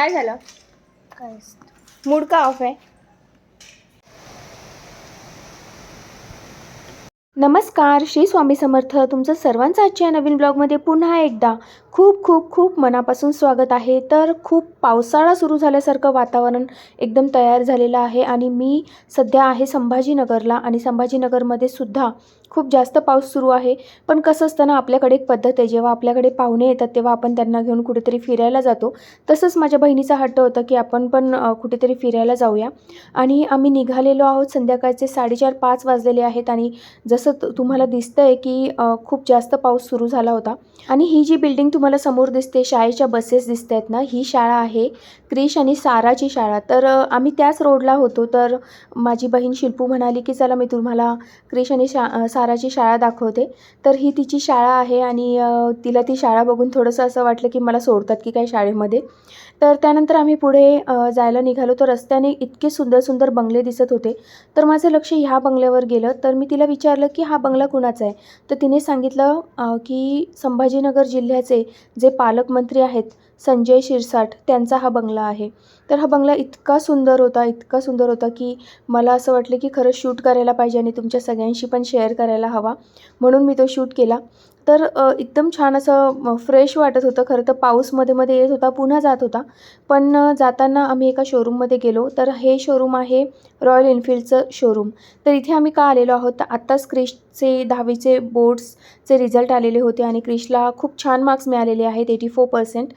काय झालं? काहीच मूड का ऑफ आहे? नमस्कार श्री स्वामी समर्थ. तुमचं सर्वांचं आजच्या नवीन ब्लॉगमध्ये पुन्हा एकदा खूप खूप खूप मनापासून स्वागत आहे. तर खूप पावसाळा सुरू झाल्यासारखं वातावरण एकदम तयार झालेलं आहे आणि मी सध्या आहे संभाजीनगरला आणि संभाजीनगरमध्ये सुद्धा खूप जास्त पाऊस सुरू आहे. पण कसं असतं ना आपल्याकडे एक पद्धत आहे. जेव्हा आपल्याकडे पाहुणे येतात तेव्हा आपण त्यांना घेऊन कुठेतरी फिरायला जातो. तसंच माझ्या बहिणीचा हट्ट होता की आपण पण कुठेतरी फिरायला जाऊया. आणि आम्ही निघालेलो आहोत संध्याकाळचे साडेचार पाच वाजलेले आहेत. आणि जसं तुम्हाला दिसतं आहे की खूप जास्त पाऊस सुरू झाला होता. आणि ही जी बिल्डिंग तुम्हाला समोर दिसते शाळेच्या बसेस दिसत आहेत ना ही शाळा आहे. क्रिश आणि साराची शाळा. तर आम्ही त्याच रोडला होतो. तर माझी बहीण शिल्पू म्हणाली की चला मी तुम्हाला क्रिश आणि शा साराची शाळा दाखवते. तर ही तिची शाळा आहे आणि तिला ती शाळा बघून थोडंसं असं वाटलं की मला सोडतात की काय शाळेमध्ये. तर त्यानंतर आम्ही पुढे जायला निघालो. तर रस्त्याने इतके सुंदर सुंदर बंगले दिसत होते. तर माझं लक्ष ह्या बंगल्यावर गेलं. तर मी तिला विचारलं की हा बंगला कुणाचा आहे? तर तिने सांगितलं की संभाजीनगर जिल्ह्याचे जे पालकमंत्री आहेत संजय शिरसाट त्यांचा हा बंगला आहे. तर हा बंगला इतका सुंदर होता इतका सुंदर होता की मला असं वाटलं की खरंच शूट करायला पाहिजे आणि तुमच्या सगळ्यांशी पण शेअर करायला हवा. म्हणून मी तो शूट केला. तर एकदम छान असं फ्रेश वाटत होतं. खरं तर पाऊसमध्ये मध्ये येत होता पुन्हा जात होता. पण जाताना आम्ही एका शोरूममध्ये गेलो. तर हे शोरूम आहे रॉयल एनफिल्डचं शोरूम तर इथे आम्ही का आलेलो आहोत? तर आत्ताच क्रिशचे दहावीचे बोर्ड्सचे रिझल्ट आलेले होते आणि क्रिशला खूप छान मार्क्स मिळालेले आहेत एटी फोर पर्सेंट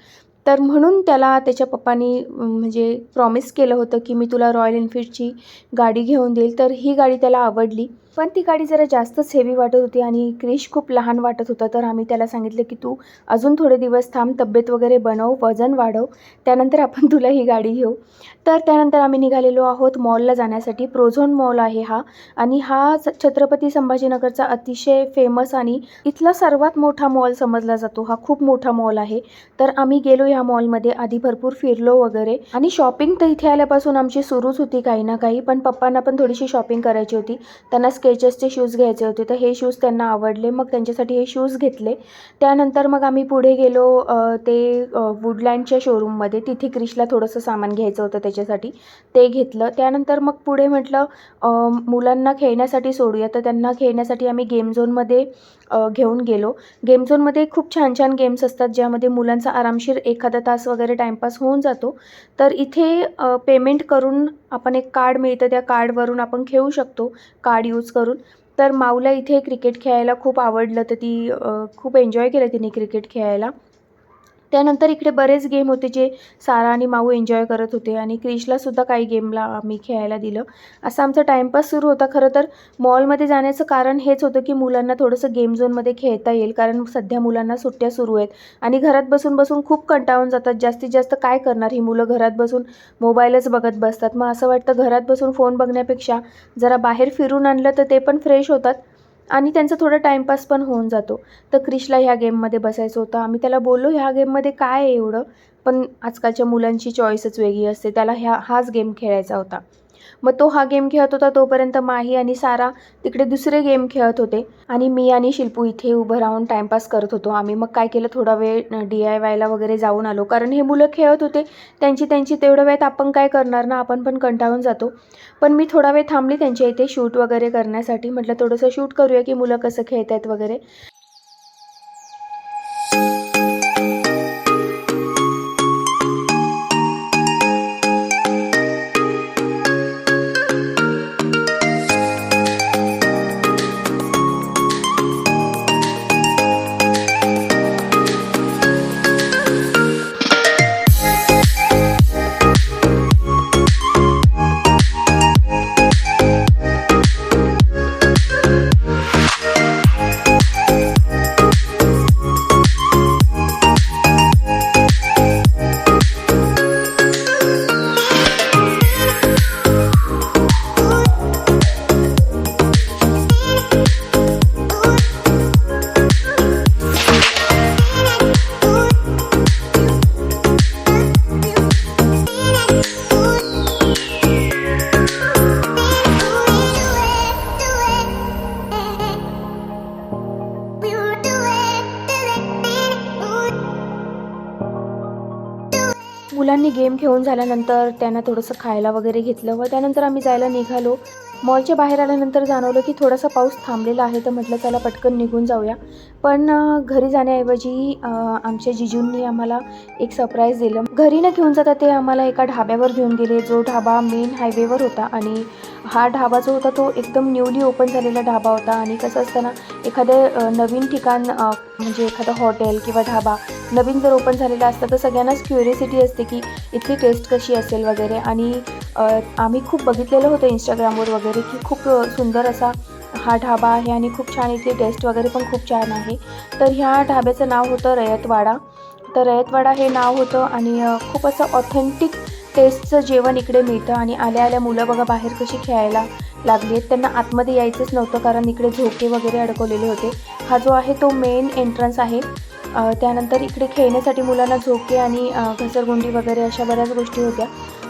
तर म्हणून त्याला त्याच्या पप्पानी म्हणजे प्रॉमिस केलं होतं की मी तुला रॉयल एनफिल्डची गाडी घेऊन देईल. तर ही गाडी त्याला आवडली. पण ती गाडी जरा जास्तच हेवी वाटत होती आणि क्रिश खूप लहान वाटत होता. तर आम्ही त्याला सांगितलं की तू अजून थोडे दिवस थांब तब्येत वगैरे बनव वजन वाढव. त्यानंतर आपण तुला ही गाडी घेऊ. तर त्यानंतर आम्ही निघालेलो आहोत मॉलला जाण्यासाठी. प्रोझोन मॉल आहे हा आणि हा छत्रपती संभाजीनगरचा अतिशय फेमस आणि इथला सर्वात मोठा मॉल समजला जातो. हा खूप मोठा मॉल आहे. तर आम्ही गेलो ह्या मॉलमध्ये आधी भरपूर फिरलो वगैरे आणि शॉपिंग तर इथे आल्यापासून आमची सुरूच होती काही ना काही. पण पप्पांना पण थोडीशी शॉपिंग करायची होती. त्यांना स्केचेसचे शूज घ्यायचे होते. तर हे शूज त्यांना आवडले. मग त्यांच्यासाठी हे शूज घेतले. त्यानंतर मग आम्ही पुढे गेलो ते वुडलँडच्या शोरूममध्ये तिथे क्रिशला थोडंसं सामान घ्यायचं होतं त्याच्यासाठी. ते घेतलं. त्यानंतर मग पुढे म्हटलं मुलांना खेळण्यासाठी सोडूया. तर त्यांना खेळण्यासाठी आम्ही गेम झोनमध्ये घेऊन गेलो. गेम झोनमध्ये खूप छान छान गेम्स असतात ज्यामध्ये मुलांचा आरामशीर एखादा तास वगैरे टाईमपास होऊन जातो. तर इथे पेमेंट करून आपण एक कार्ड मिळतं त्या कार्डवरून आपण खेळू शकतो कार्ड यूज करून. तर माऊला इथे क्रिकेट खेळायला खूप आवडलं तर ती खूप एन्जॉय केलं तिने क्रिकेट खेळायला. त्यानंतर इकडे बरेच गेम होते जे सारा आणि माऊ एन्जॉय करत होते आणि क्रिशलासुद्धा काही गेमला आम्ही खेळायला दिलं. असं आमचा टाईमपास सुरू होता. खरं तर मॉलमध्ये जाण्याचं कारण हेच होतं की मुलांना थोडंसं गेम झोनमध्ये खेळता येईल. कारण सध्या मुलांना सुट्ट्या सुरू आहेत. आणि घरात बसून बसून खूप कंटाळून जातात. जास्तीत जास्त काय करणार? ही मुलं घरात बसून मोबाईलच बघत बसतात. मग असं वाटतं घरात बसून फोन बघण्यापेक्षा जरा बाहेर फिरून आणलं तर ते पण फ्रेश होतात. आणि त्यांचा थोडा टाईमपास पण होऊन जातो. तर क्रिशला ह्या गेममध्ये बसायचं होतं. आम्ही त्याला बोललो ह्या गेममध्ये काय आहे एवढं? पण आजकालच्या मुलांची चॉईसच वेगळी असते. त्याला ह्या हाच गेम खेळायचा होता. मग तो हा गेम खेळत होता तोपर्यंत माही आणि सारा तिकडे दुसरे गेम खेळत होते. आणि मी आणि शिल्पू इथे उभं राहून टाईमपास करत होतो. आम्ही मग काय केलं थोडा वेळ डी आय वायला वगैरे जाऊन आलो. कारण हे मुलं खेळत होते. त्यांची त्यांची तेवढ्या वेळात आपण काय करणार ना आपण पण कंटाळून जातो. पण मी थोडा वेळ थांबली त्यांच्या इथे शूट वगैरे करण्यासाठी. म्हटलं थोडंसं शूट करूया की मुलं कसं खेळत आहेत वगैरे. मुलांनी गेम खेळून झाल्यानंतर त्यांना थोडंसं खायला वगैरे घेतलं व त्यानंतर आम्ही जायला निघालो. मॉलच्या बाहेर आल्यानंतर जाणवलं की थोडासा पाऊस थांबलेला आहे तर म्हटलं चला पटकन निघून जाऊया. पण घरी जाण्याऐवजी आमच्या जिजूंनी आम्हाला एक सरप्राईज दिलं. घरी न घेऊन जाता ते आम्हाला एका ढाब्यावर घेऊन गेले. जो ढाबा मेन हायवेवर होता आणि हा ढाबा जो होता तो एकदम न्यूली ओपन झालेला ढाबा होता आणि कसं असतं ना एखादं नवीन ठिकाण म्हणजे एखादं हॉटेल किंवा ढाबा नवीन जर ओपन झालेला असतं तर सगळ्यांनाच क्युरिसिटी असते की इथली टेस्ट कशी असेल वगैरे. आणि आम्ही खूप बघितलेलं होतं इंस्टाग्रामवर वगैरे की खूप सुंदर असा हा ढाबा आहे आणि खूप छान इथली टेस्ट वगैरे पण खूप छान आहे. तर ह्या ढाब्याचं नाव होतं रयतवाडा. तर रयतवाडा हे नाव होतं आणि खूप असं ऑथेंटिक टेस्टचं जेवण इकडे मिळतं आणि आल्या आल्या मुलं बघा बाहेर कशी खेळायला लागली आहेत. त्यांना आतमध्ये यायचंच नव्हतं कारण इकडे झोके वगैरे अडकवलेले होते. हा जो आहे तो मेन एंट्रन्स आहे. त्यानंतर इकडे खेळण्यासाठी मुलांना झोके आणि घसरगुंडी वगैरे अशा बऱ्याच गोष्टी होत्या.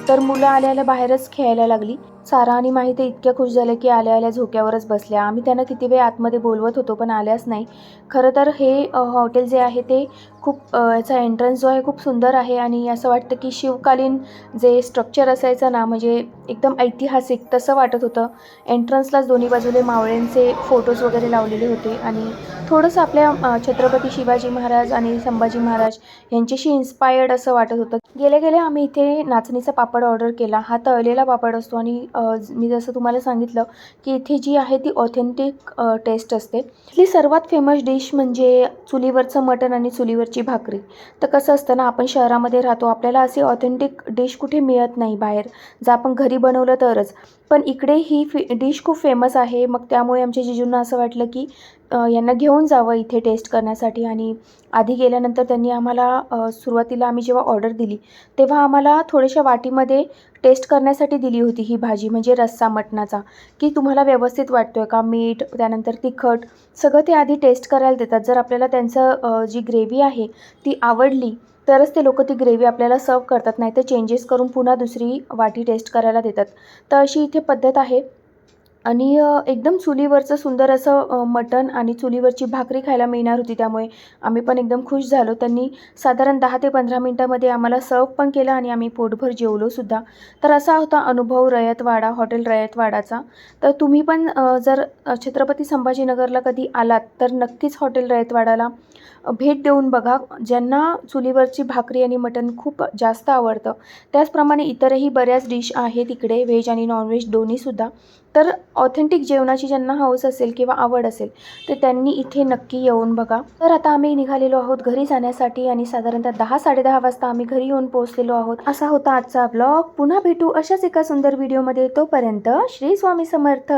तर मुलं आल्या आल्या बाहेरच खेळायला लागली. सारा आणि माही ते इतक्या खुश झाल्या की आल्या आल्या झोक्यावरच बसल्या. आम्ही त्यांना किती वेळ आतमध्ये बोलवत होतो पण आल्याच नाही. खरं तर हे हॉटेल जे आहे ते खूप याचा एंट्रन्स जो आहे खूप सुंदर आहे आणि असं वाटतं की शिवकालीन जे स्ट्रक्चर असायचं ना म्हणजे एकदम ऐतिहासिक तसं वाटत होतं. एंट्रन्सलाच दोन्ही बाजूने मावळ्यांचे फोटोज वगैरे लावलेले होते आणि थोडंसं आपल्या छत्रपती शिवाजी महाराज आणि संभाजी महाराज यांच्याशी इन्स्पायर्ड असं वाटत होतं. गेले गेल्या आम्ही इथे नाचणीचा पापड ऑर्डर केला. हा तळलेला पापड असतो आणि मी जसं तुम्हाला सांगितलं की इथे जी आहे ती ऑथेंटिक टेस्ट असते. इथली सर्वात फेमस डिश म्हणजे चुलीवरचं मटण आणि चुलीवरची भाकरी. तर कसं असतं ना आपण शहरामध्ये राहतो आपल्याला असे ऑथेंटिक डिश कुठे मिळत नाही बाहेर. जर आपण घरी बनवलं तरच. पण इकडे ही फि डिश खूप फेमस आहे. मग त्यामुळे आमच्या जिजूंना असं वाटलं की यांना घेऊन जावं इथे टेस्ट करण्यासाठी. आणि आधी गेल्यानंतर त्यांनी आम्हाला सुरुवातीला आम्ही जेव्हा ऑर्डर दिली तेव्हा आम्हाला थोड्याशा वाटीमध्ये टेस्ट करण्यासाठी दिली होती ही भाजी म्हणजे रस्सा मटणाचा. की तुम्हाला व्यवस्थित वाटतो आहे का? मीठ त्यानंतर तिखट सगळं ते आधी टेस्ट करायला देतात. जर आपल्याला त्यांचं जी ग्रेव्ही आहे ती आवडली तरच ते लोक ती ग्रेव्ही आपल्याला सर्व करतात. नाही तर चेंजेस करून पुन्हा दुसरी वाटी टेस्ट करायला देतात. तर अशी इथे पद्धत आहे. आणि एकदम चुलीवरचं सुंदर असं मटण आणि चुलीवरची भाकरी खायला मिळणार होती त्यामुळे आम्ही पण एकदम खुश झालो. त्यांनी साधारण दहा ते पंधरा मिनटामध्ये आम्हाला सर्व पण केलं आणि आम्ही पोटभर जेवलोसुद्धा तर असा होता अनुभव रयतवाडा हॉटेल रयतवाडाचा. तर तुम्ही पण जर छत्रपती संभाजीनगरला कधी आलात तर नक्कीच हॉटेल रयतवाडाला भेट देऊन बघा. ज्यांना चुलीवरची भाकरी आणि मटण खूप जास्त आवडतं. त्याचप्रमाणे इतरही बऱ्याच डिश आहेत इकडे व्हेज आणि नॉनव्हेज दोन्हीसुद्धा तर ऑथेंटिक जेवणाची ज्यांना हौस असेल किंवा आवड असेल तर त्यांनी इथे नक्की येऊन बघा. तर आता आम्ही निघालेलो आहोत घरी जाण्यासाठी आणि साधारणतः दहा साडेदहा वाजता आम्ही घरी येऊन पोहोचलेलो आहोत. असा होता आजचा ब्लॉग पुन्हा भेटू अशाच एका सुंदर व्हिडिओमध्ये तोपर्यंत श्री स्वामी समर्थ.